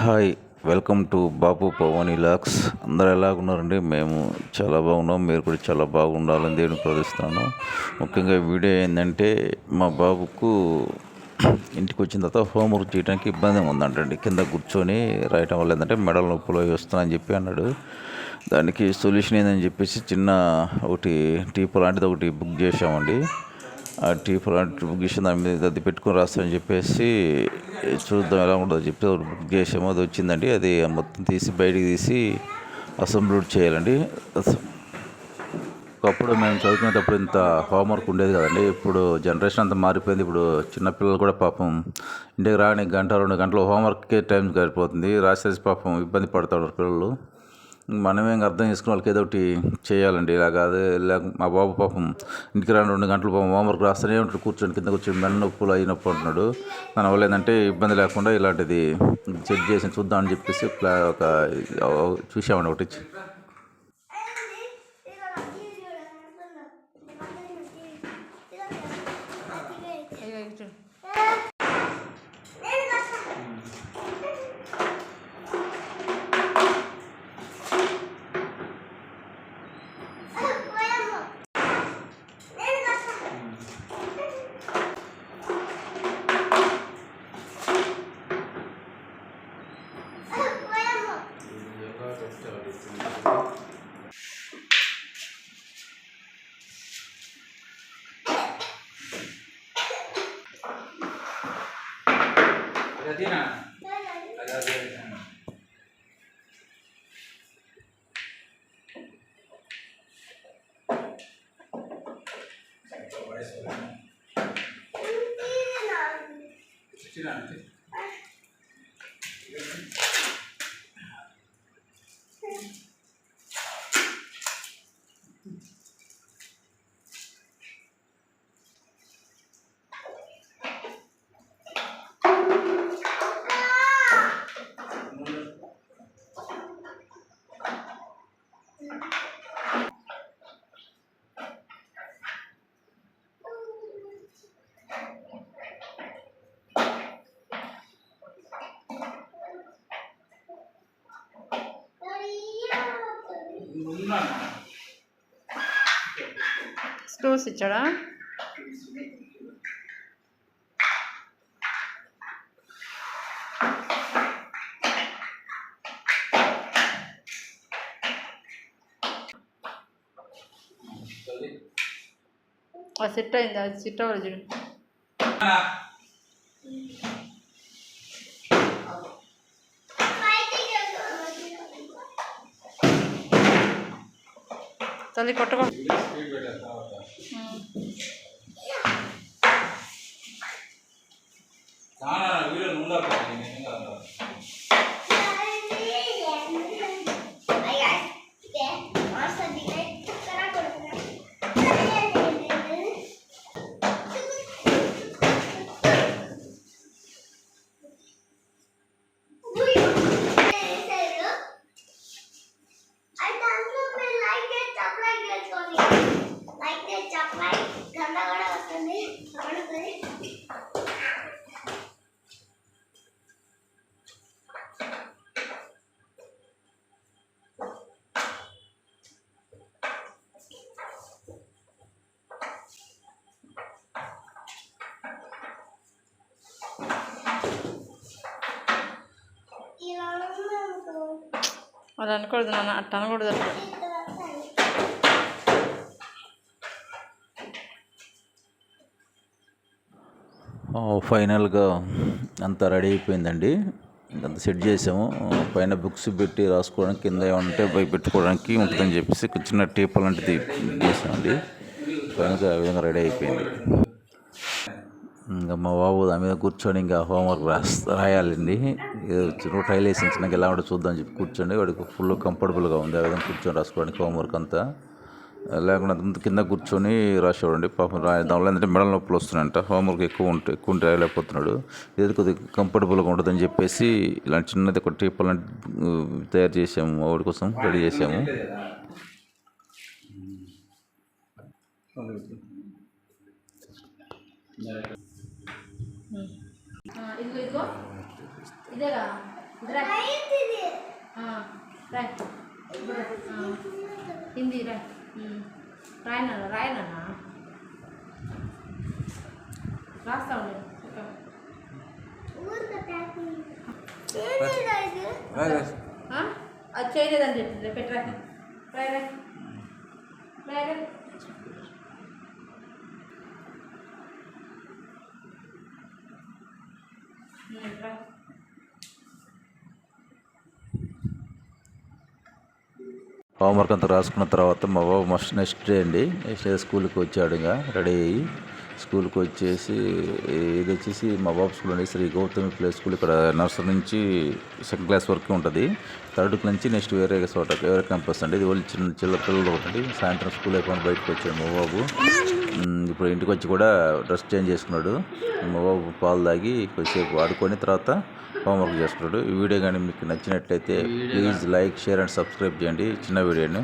Hi welcome to Bapu Pawan ఇలాక్స్ అందరు ఎలా ఉన్నారండి మేము చాలా బాగున్నాం. మీరు కూడా చాలా బాగుండాలని దేవుని ప్రార్థిస్తున్నాను. ముఖ్యంగా వీడియో ఏంటంటే మా బాబుకు ఇంటికి వచ్చిన తర్వాత హోంవర్క్ చేయడానికి ఇబ్బంది ఉందంటండి. కింద కూర్చొని రాయటం వల్ల ఏంటంటే మెడల నొప్పులు అవి వస్తున్నాయని చెప్పి అన్నాడు. దానికి సొల్యూషన్ ఏందని చెప్పేసి చిన్న ఒకటి టీపు లాంటిది ఒకటి బుక్ చేసామండి టీ ఫలాంటి బుక్ చేసి దాని మీద అది పెట్టుకొని రాస్తామని చెప్పేసి చూద్దాం ఎలా ఉంటుందో చెప్పి ఒకటి బుక్ చేసాము అది వచ్చిందండి. అది మొత్తం తీసి బయటికి తీసి అసెంబ్లీ చేయాలండి. ఒకప్పుడు మేము చదువుకునేటప్పుడు ఇంత హోంవర్క్ ఉండేది కదండి. ఇప్పుడు జనరేషన్ అంతా మారిపోయింది. ఇప్పుడు చిన్నపిల్లలు కూడా పాపం ఇంటికి రాని గంట రెండు గంటలు హోంవర్క్కే టైం సరిపోతుంది. రాసేసి పాపం ఇబ్బంది పడతాడు పిల్లలు. మనమే అర్థం చేసుకుని వాళ్ళకి ఏదో ఒకటి చేయాలండి. ఇలా కాదు లేక మా బాబు పాపం ఇంటికి రాని రెండు గంటలు పాపం హోంవర్క్ రాస్తూనే ఉంటాడు కూర్చొని కింద కూర్చొని మెడ నొప్పులు అయి నొప్పి అంటున్నాడు. దానివల్ల ఏంటంటే ఇబ్బంది లేకుండా ఇలాంటిది చెక్ చేసి చూద్దామని చెప్పేసి ఒక చూసామండి ఒకటి. Latina. Latina. ada tina. Screws ఇచ్చాడా ఆ సెట్ అయింది అది సెట్ అవ్వాలి చూడు తల్లి కొట్టుకో. గంట అలా అనకూడదు నాన్న అట్ట అనకూడదు అట్లా ఫైనల్గా అంతా రెడీ అయిపోయిందండి. అంత సెట్ చేసాము. పైన బుక్స్ పెట్టి రాసుకోవడానికి కింద ఏమైనా ఉంటే పై పెట్టుకోవడానికి ఉంటుందని చెప్పేసి చిన్న టేప్ లాంటిది చేసామండి. ఫైనల్గా ఆ విధంగా రెడీ అయిపోయింది. ఇంకా మా బాబు దాని మీద కూర్చొని ఇంకా హోంవర్క్ రాస్తా రాయాలండి. ఏదో ట్రైల్ వేసి ఎలా ఉంటే చూద్దాం చెప్పి కూర్చోండి వాడికి ఫుల్ కంఫర్టబుల్గా ఉంది. ఆ విధంగా కూర్చొని రాసుకోవడానికి హోంవర్క్ అంతా. లేకుండా అంత కింద కూర్చొని రాసేవాడండి. పాపం రా దానివల్ల ఏంటంటే మెడల నొప్పులు వస్తున్నాయంట. హోంవర్క్ ఎక్కువ ఉంటే ఎక్కువ ఉంటే రాయలేకపోతున్నాడు. ఇది కొద్దిగా కంఫర్టబుల్గా ఉంటుందని చెప్పేసి ఇలాంటి చిన్నది ఒక టీపల్ తయారు చేసాము. వాడి కోసం రెడీ చేసాము. ఇదిగో ఇదిగో. ఇదేగా. హిందీ రాయ్ రాయనా రాయనా? రాస్తా ఉండే అది చేయలేదని చెప్పింది. పెట్టరా రాయ్ రాయ్. హోంవర్క్ అంతా రాసుకున్న తర్వాత మా బాబు మస్ట్ నెక్స్ట్ డే అండి. నెక్స్ట్ డే స్కూల్కి వచ్చాడు ఇంకా రెడీ అయ్యి. స్కూల్కి వచ్చేసి ఇది వచ్చేసి మా బాబు స్కూల్ అండి. శ్రీ గౌతమి ప్లే స్కూల్ ఇక్కడ నర్సరీ నుంచి సెకండ్ క్లాస్ వరకు ఉంటుంది. థర్డ్ క్లాస్ నుంచి నెక్స్ట్ వేరే చోట వేరే క్యాంపస్ అండి. ఇది వాళ్ళు చిన్న చిన్న పిల్లలు ఒకటి సాయంత్రం స్కూల్ అయిపోయి బయటకు వచ్చాడు మా బాబు. ఇప్పుడు ఇంటికి వచ్చి కూడా డ్రెస్ చేంజ్ చేసుకున్నాడు. మా బాబు పాలు తాగి కొద్దిసేపు ఆడుకొని తర్వాత హోంవర్క్ చేసుకున్నాడు. ఈ వీడియో కానీ మీకు నచ్చినట్లయితే please like share and subscribe చేయండి. చిన్న వీడియోని